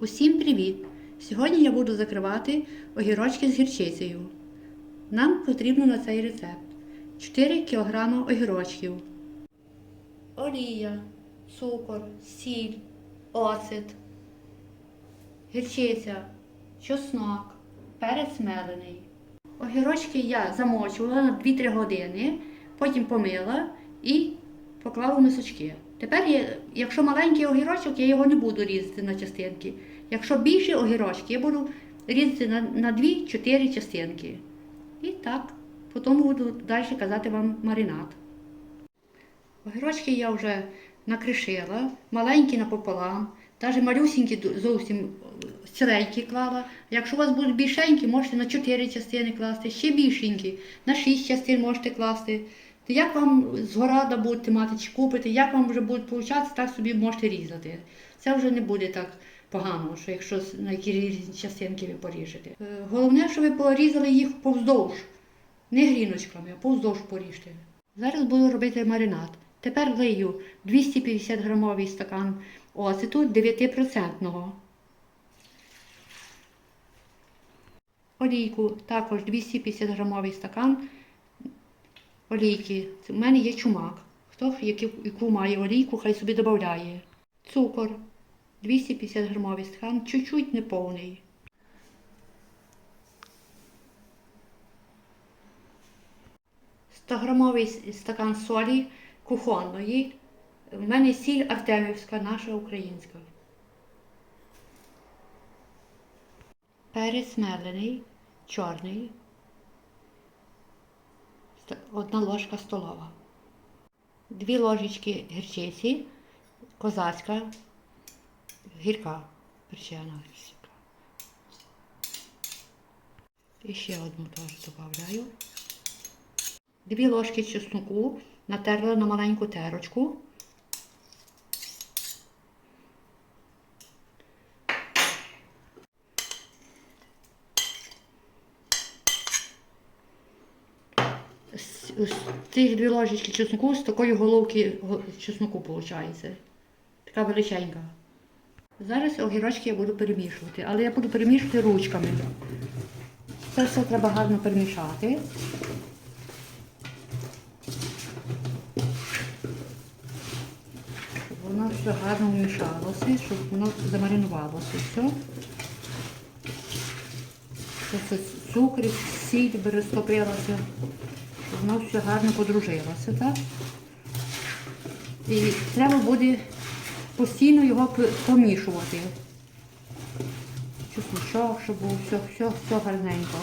Усім привіт! Сьогодні я буду закривати огірочки з гірчицею. Нам потрібно на цей рецепт 4 кг огірочків, олія, цукор, сіль, оцет, гірчиця, чеснок, перець мелений. Огірочки я замочувала на 2-3 години, потім помила і поклала в мисочки. Тепер, якщо маленький огірочок, я його не буду різати на частинки. Якщо більші огірочки, я буду різати на, на 2-4 частинки. І так, потім буду далі казати вам маринад. Огірочки я вже накришила, маленькі напополам, навіть малюсінькі зовсім ціленькі клала. Якщо у вас будуть більшенькі, можете на 4 частини класти, ще більшенькі, на 6 частин можете класти. То Як вам згорада будете мати чи купити, як вам вже буде получатися, так собі можете різати. Це вже не буде так погано, що якщо на які різні частинки ви поріжете. Е, Головне, щоб ви порізали їх повздовж, не гріночками, а повздовж поріжте. Зараз буду робити маринад. Тепер влию 250 грамовий стакан оцету 9%. Олійку також 250 грамовий стакан олійки. В мене є чумак. Хто яку, має олійку, хай собі додає. Цукор 250 грамовий стакан, чуть-чуть неповний. Стограмовий стакан солі кухонної. У мене сіль Артемівська, наша українська. Перець мелений, чорний. Одна ложка столова. Дві ложечки гірчиці, козацька, гірка, перчена гірчика. І ще одну теж додаю. Дві ложки чесноку натерла на маленьку терочку. З, цих дві ложечки чесноку з такої головки го- чесноку виходить. Така величенька. Зараз огірочки я буду перемішувати, але я буду перемішувати ручками. Це все треба гарно перемішати. Щоб воно все гарно вмішалося, щоб воно замаринувалося все. Це все цукор, сіль розтопилася, щоб воно все гарно подружилося, так? І треба буде постійно його помішувати. Чесночок, щоб було все, все, все гарненько.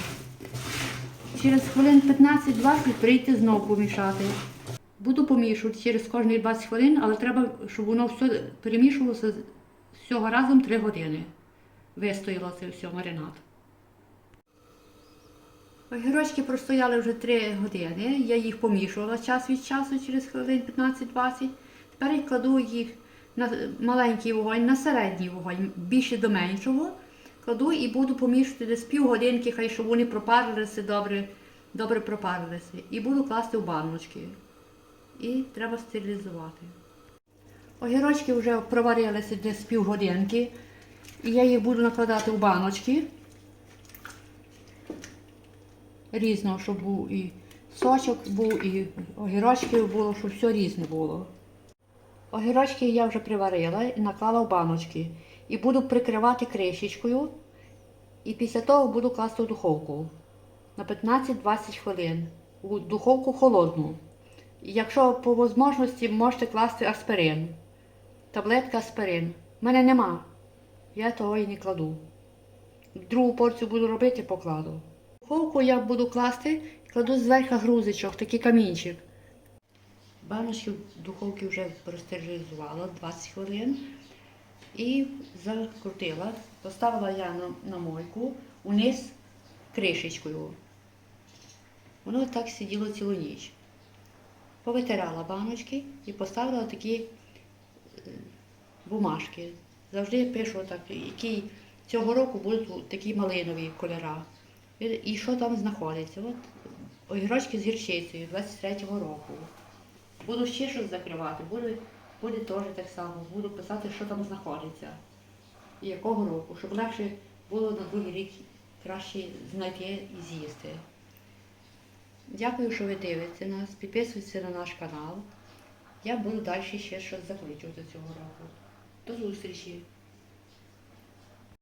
Через хвилин 15-20 прийти знову помішати. Буду помішувати через кожні 20 хвилин, але треба, щоб воно все перемішувалося всього разом 3 години. Вистояло це все маринад. Огірочки простояли вже 3 години. Я їх помішувала час від часу через хвилин 15-20. Тепер я кладу їх на маленький вогонь, на середній вогонь, більше до меншого. Кладу і буду помішувати десь півгодинки, хай щоб вони пропарилися добре, добре пропарилися. І буду класти в баночки. І треба стерилізувати. Огірочки вже проварилися десь півгодинки. І я їх буду накладати в баночки. Різного, щоб був і сочок був, і огірочків було, щоб все різне було. Огірочки я вже приварила і наклала в баночки. І буду прикривати кришечкою. І після того буду класти в духовку на 15-20 хвилин. У духовку холодну. І якщо по можливості можете класти аспирин. Таблетка аспирин. У мене нема. Я того і не кладу. Другу порцію буду робити, покладу. Духовку я буду класти, кладу зверху грузичок, такий камінчик. Баночки в духовці вже простерилізувала 20 хвилин і закрутила. Поставила я на, на мойку униз кришечкою. Воно так сиділо цілу ніч. Повитирала баночки і поставила такі е, бумажки. Завжди пишу так, які цього року будуть такі малинові кольора. І, що там знаходиться. От огірочки з гірчицею 23-го року. Буду ще щось закривати, буде, буде теж так само. Буду писати, що там знаходиться. і якого року, щоб легше було на другий рік краще знайти і з'їсти. Дякую, що ви дивитеся нас, підписуйтесь на наш канал. Я буду далі ще щось закличувати цього року. До зустрічі!